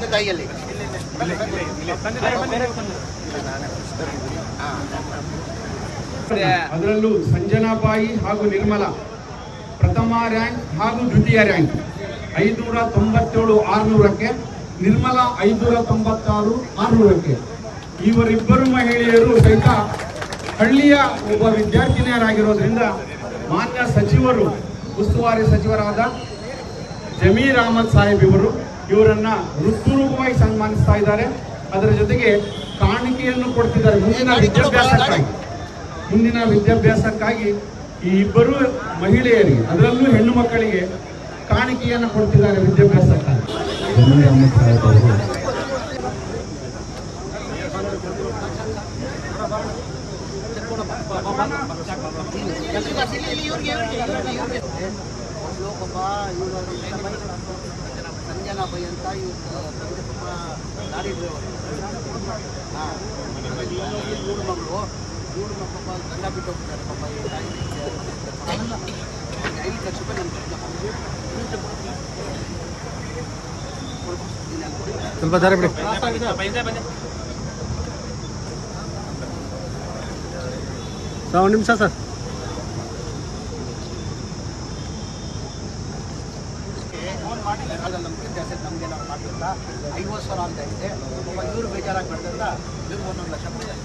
ತಂದೆ ತಾಯಿಯಲ್ಲಿ. ಅದರಲ್ಲೂ ಸಂಜನಾಬಾಯಿ ಹಾಗೂ ನಿರ್ಮಲ ಪ್ರಥಮ ರ್ಯಾಂಕ್ ಹಾಗೂ ದ್ವಿತೀಯ ರ್ಯಾಂಕ್. ಐನೂರ ತೊಂಬತ್ತೇಳು ಆರ್ನೂರಕ್ಕೆ, ನಿರ್ಮಲ ಐನೂರ ತೊಂಬತ್ತಾರು ಆರ್ನೂರಕ್ಕೆ. ಇವರಿಬ್ಬರು ಮಹಿಳೆಯರು ಸಹಿತ ಹಳ್ಳಿಯ ಒಬ್ಬ ವಿದ್ಯಾರ್ಥಿನಿಯರಾಗಿರೋದ್ರಿಂದ ಮಾನ್ಯ ಸಚಿವರು, ಉಸ್ತುವಾರಿ ಸಚಿವರಾದ ಜಮೀರ್ ಅಹಮದ್ ಸಾಹೇಬ್ ಇವರು ಇವರನ್ನ ಋತುರೂಪವಾಗಿ ಸನ್ಮಾನಿಸ್ತಾ ಇದ್ದಾರೆ. ಅದರ ಜೊತೆಗೆ ಕಾಣಿಕೆಯನ್ನು ಕೊಡ್ತಿದ್ದಾರೆ ಮುಂದಿನ ವಿದ್ಯಾಭ್ಯಾಸಕ್ಕಾಗಿ. ಮುಂದಿನ ವಿದ್ಯಾಭ್ಯಾಸಕ್ಕಾಗಿ ಈ ಇಬ್ಬರು ಮಹಿಳೆಯರಿಗೆ ಅದರಲ್ಲೂ ಹೆಣ್ಣು ಮಕ್ಕಳಿಗೆ ಕಾಣಿಕೆಯನ್ನು ಕೊಡ್ತಿದ್ದಾರೆ ವಿದ್ಯಾಭ್ಯಾಸಕ್ಕಾಗಿ. ಅಹಮದ್ ಸಾಹೇಬ್ ಅವರು ಲೋಕಪ್ಪ ಇವರು ಸಂಜನಾ ಬೈ ಅಂತ ಇವ್ರು ತಂದೆ ಪಾಪ ಲಾರಿ ಡ್ರೈವರ್ ಹಾಂ ಮೂರು ಮಗಳು ಮೂರು ಮಕ್ಕಳು ಪಾಪ ಗಂಡ ಬಿಟ್ಟು ಹೋಗ್ತಾರೆ ಪಾಪ ಈ ತಾಯಿ ಐದು ಲಕ್ಷ ರೂಪಾಯಿ ನನ್ನ ಸ್ವಲ್ಪ ದಾರಿ ಬಿಡಿ ಸರ್ ಒಂದು ನಿಮಿಷ ಸರ್ ಅದ್ರಲ್ಲಿ ನಮ್ಮ ವ್ಯತ್ಯಾಸ ನಮಗೆ ನಾವು ಮಾಡ್ತಿಲ್ಲ ಐವತ್ತು ಸಾವಿರ ಅಂತ ಇದೆ. ಒಬ್ಬ ಇವರು ಬೇಜಾರಾಗಿ ಬೆಳೆದಂತ ಇವ್ರಿಗೆ ಒಂದೊಂದು ಲಕ್ಷ ಕೊಡ್ತಾರೆ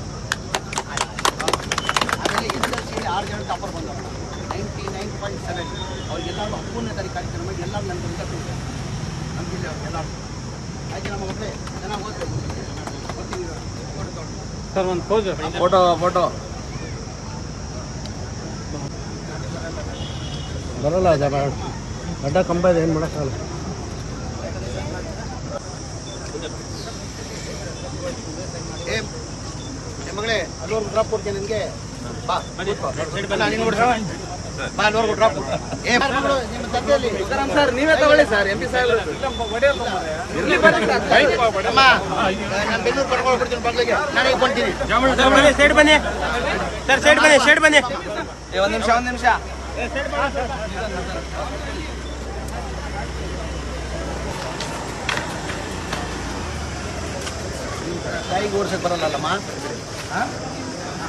ಆಮೇಲೆ ಎಸ್ ಎಲ್ ಸಿ ಆರು ಜನ ಟಾಪರ್ ಬಂದವರು. Ninety nine point seven. ಅವ್ರಿಗೆಲ್ಲರೂ ಅಪೂರ್ಣ ತಾರೀಕು ಕಾರ್ಯಕ್ರಮ ಎಲ್ಲರೂ ನನ್ನ ನಮ್ಮ ಜಿಲ್ಲೆ ಆಯ್ತು ನಮ್ಮ ಮಕ್ಕಳೇ ಚೆನ್ನಾಗಿ ಓದ್ಬೇಕು ಓದ್ತೀವಿ ಸರ್ ಒಂದು ಪೋಸ್ ಫೋಟೋ ಫೋಟೋ ಬರಲ್ಲ ಜನ. ಅಡ್ಡ ಕಂಬ ಇದೆ ಏನು ಮಾಡೋಕ್ಕಾಗಲ್ಲ. ಅಲ್ಲೋರ್ಗು ಡ್ರಾಪ್ ಕೊಡ್ತೀನಿ ನಿನಗೆ ಬಾ ಬಾ ಅಲ್ಲೋರ್ಗು ಡ್ರಾಪ್ ಏ ನಿಮ್ಮ ತಂದೆಯಲ್ಲಿ. ಸರ್ ನೀವೇ ತಗೊಳ್ಳಿ ಸರ್ ಎಂ ಪಿ ಸಾಹೇಬ್ ಇರ್ಲಿ ಬರ್ತೀನಿ ಸರ್. ಅಮ್ಮ ನಾನು ಬೆಂಗಳೂರು ಕರ್ಕೊಂಡು ಬಿಡ್ತೀನಿ ಬಂಗ್ಲೆಗೆ. ನಾನೇ ಕೊಂತೀನಿ ಸೈಡ್ ಬನ್ನಿ. ಸರ್ ಸೈಡ್ ಬನ್ನಿ ಸೈಡ್ ಬನ್ನಿ. ಒಂದು ನಿಮಿಷ ಒಂದು ನಿಮಿಷ. ಗಾಡಿಗೆ ಓಡ್ಸಕ್ ಬರಲ್ಲಲ್ಲಮ್ಮ ಹಾ?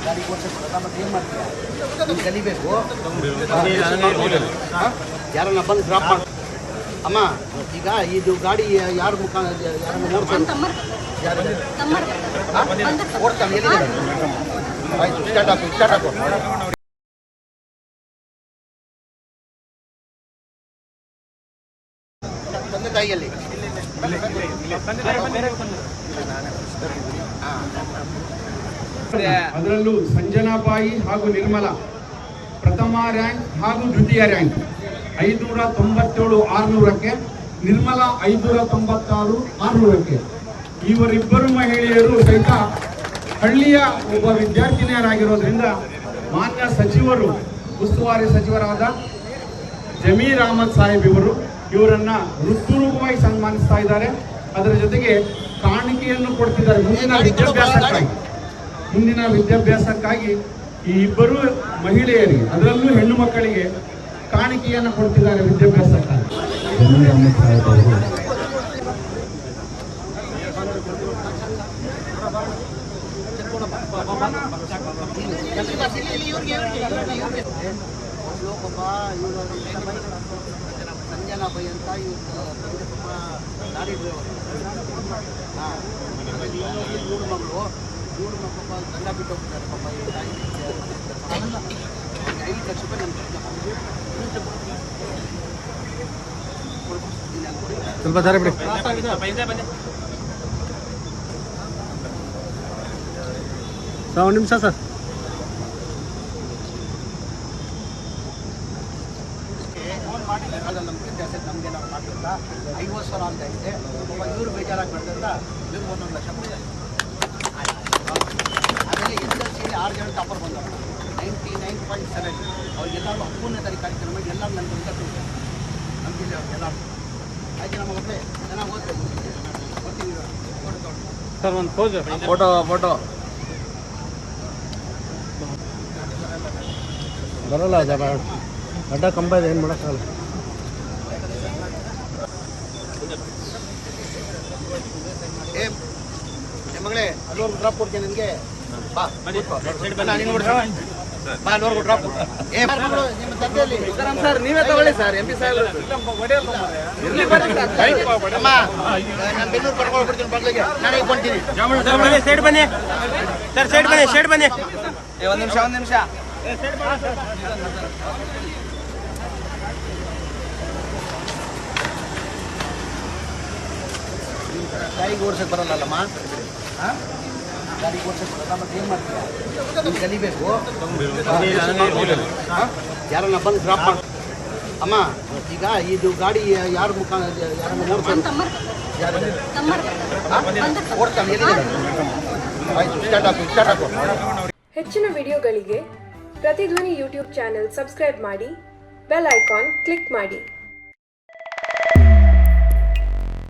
ಗಾಡಿಗೆ ಓಡ್ಸಕ್ ಬರಲ್ಲ ಮತ್ತೆ ಏನು ಮಾಡ್ತೀಯ? ನೀನು ಕಲಿಬೇಕು. ಹಾ? ಯಾರನ್ನ ಬಂದು ಡ್ರಾಪ್ ಮಾಡಿ ಅಮ್ಮ ಈಗ ಇದು ಗಾಡಿ ಯಾರ ಮುಖ ಯಾರನ್ನ ಓಡ್ಸೋದು ಯಾರು ಹಾ? ಓಡ್ತಾನೆ ಎಲ್ಲಿದ್ದಾರೆ ಆಯ್ತು ಸ್ಟಾರ್ಟ್ ಹಾಕು ಸ್ಟಾರ್ಟ್ ಹಾಕು. ತಂದೆ ತಾಯಿಯಲ್ಲಿ. ಅದರಲ್ಲೂ ಸಂಜನಾಬಾಯಿ ಹಾಗೂ ನಿರ್ಮಲ ಪ್ರಥಮ ರ್ಯಾಂಕ್ ಹಾಗೂ ದ್ವಿತೀಯ ರ್ಯಾಂಕ್. ಐನೂರ ತೊಂಬತ್ತೇಳು ಆರುನೂರಕ್ಕೆ, ನಿರ್ಮಲ ಐನೂರ ತೊಂಬತ್ತಾರು ಆರ್ನೂರಕ್ಕೆ. ಇವರಿಬ್ಬರು ಮಹಿಳೆಯರು ಸಹಿತ ಹಳ್ಳಿಯ ಒಬ್ಬ ವಿದ್ಯಾರ್ಥಿನಿಯರಾಗಿರೋದ್ರಿಂದ ಮಾನ್ಯ ಸಚಿವರು, ಉಸ್ತುವಾರಿ ಸಚಿವರಾದ ಜಮೀರ್ ಅಹಮದ್ ಸಾಹೇಬ್ ಇವರು ಇವರನ್ನ ಋತುರೂಪವಾಗಿ ಸನ್ಮಾನಿಸ್ತಾ ಇದ್ದಾರೆ. ಅದರ ಜೊತೆಗೆ ಕಾಣಿಕೆಯನ್ನು ಕೊಡ್ತಿದ್ದಾರೆ ಮುಂದಿನ ವಿದ್ಯಾಭ್ಯಾಸಕ್ಕಾಗಿ. ಮುಂದಿನ ವಿದ್ಯಾಭ್ಯಾಸಕ್ಕಾಗಿ ಈ ಇಬ್ಬರು ಮಹಿಳೆಯರಿಗೆ ಅದರಲ್ಲೂ ಹೆಣ್ಣು ಮಕ್ಕಳಿಗೆ ಕಾಣಿಕೆಯನ್ನು ಕೊಡ್ತಿದ್ದಾರೆ ವಿದ್ಯಾಭ್ಯಾಸಕ್ಕಾಗಿ. ಜಮೀರ್ ಅಹಮದ್ ಸಾಹೇಬ್ ಅವರು ಲೋಕಪ್ಪ ಇವರು ಸಂಜನಾ ಬೈ ಅಂತ ಇವ್ರು ತಂದೆ ಪಾಪ ಲಾರಿ ಡ್ರೈವರ್ ಹಾಂ ಮೂರು ಮಗಳು ಮೂರು ಮಕ್ಕಳು ಪಾಪ ಗಂಡ ಬಿಟ್ಟು ಹೋಗ್ತಾರೆ ಪಾಪ ಈ ತಾಯಿ ಐದು ಲಕ್ಷ ರೂಪಾಯಿ ನನ್ನ ಸ್ವಲ್ಪ ದಾರಿ ಬಿಡಿ ಸರ್ ಒಂದು ನಿಮಿಷ ಸರ್ ಫೋನ್ ಮಾಡಿ ಅದ್ರಲ್ಲಿ ನಮ್ಮ ವ್ಯತ್ಯಾಸ ನಮಗೆ ಐವತ್ತು ಸಾವಿರ ಅಂತ ಇದೆ ಒಬ್ಬ ಇವರು ಬೇಜಾರಾಗಿ ಬೆಳೆದಂತ ಇವ್ರಿಗೆ ಒಂದೊಂದು ಲಕ್ಷ ಆಮೇಲೆ ಎಸ್ ಎಲ್ ಸಿ ಆರು ಜನ ಟಾಪರ್ ಬಂದವರು. ನೈಂಟಿ ನೈನ್ ಪಾಯಿಂಟ್ ಸೆವೆನ್ ಅವ್ರಿಗೆಲ್ಲರೂ ಹತ್ತನೇ ತಾರೀಕು ಕಾರ್ಯಕ್ರಮ ಎಲ್ಲರೂ ನನ್ನ ಬಂದ ನಮ್ಮ ಜಿಲ್ಲೆ ಎಲ್ಲರೂ ಆಯ್ತು ನಮ್ಮ ಮಕ್ಕಳೇ ಚೆನ್ನಾಗಿ ಓದ್ತೇವೆ ಓದ್ತೀವಿ ಸರ್ ಒಂದು ಪೋಸ್ ಫೋಟೋ ಫೋಟೋ ಬರಲ್ಲ ಜನ. ಅಡ್ಡ ಕಂಬ ಇದೆ ಏನು ಮಾಡೋಕ್ಕಾಗಲ್ಲ. ಏ ಮಗಳೇ ಅಲ್ಲಿವರೆಗೂ ಡ್ರಾಪ್ ಕೊಡ್ತೀನಿ ನಿನಗೆ. ಬಾ ಡ್ರಾಪ್ ಏ ನಿಮ್ಮ ತಂದೆಯಲ್ಲಿ ಸರ್ ನೀವೇ ತಗೊಳ್ಳಿ ಸರ್ ಎಂ ಪಿ ನಾನು ಬಂತೀನಿ. ಸೈಡ್ ಬನ್ನಿ. ಸರ್ ಸೈಡ್ ಬನ್ನಿ ಸೈಡ್ ಬನ್ನಿ. ಒಂದು ನಿಮಿಷ ಒಂದು ನಿಮಿಷ. ಗಾಡಿಗೆ ಓಡ್ಸಕ್ಕೆ ಬರಲ್ಲಲ್ಲಮ್ಮ ಹಾ? ಗಾಡಿಗೆ ಓಡ್ಸಕ್ಕೆ ಬರಲ್ಲ ಮತ್ತೆ ಏನು ಮಾಡ್ತೀರಾ ನೀನು ಕಲಿಬೇಕು? ಯಾರನ್ನ ಬಂದು ಡ್ರಾಪ್ ಮಾಡಿ ಅಮ್ಮ ಈಗ ಇದು ಗಾಡಿ ಯಾರ ಮುಖ ಯಾರನ್ನ ಓಡ್ತಾನೆ? ಓಡ್ತಾನೆ? ಆಯ್ತು ಸ್ಟಾರ್ಟ್ ಹಾಕು ಸ್ಟಾರ್ಟ್ ಹಾಕು. ಹೆಚ್ಚಿನ ವಿಡಿಯೋಗಳಿಗೆ ಪ್ರತಿಧ್ವನಿ ಯೂಟ್ಯೂಬ್ ಚಾನೆಲ್ ಸಬ್ಸ್ಕ್ರೈಬ್ ಮಾಡಿ ಬೆಲ್ ಐಕಾನ್ ಕ್ಲಿಕ್ ಮಾಡಿ.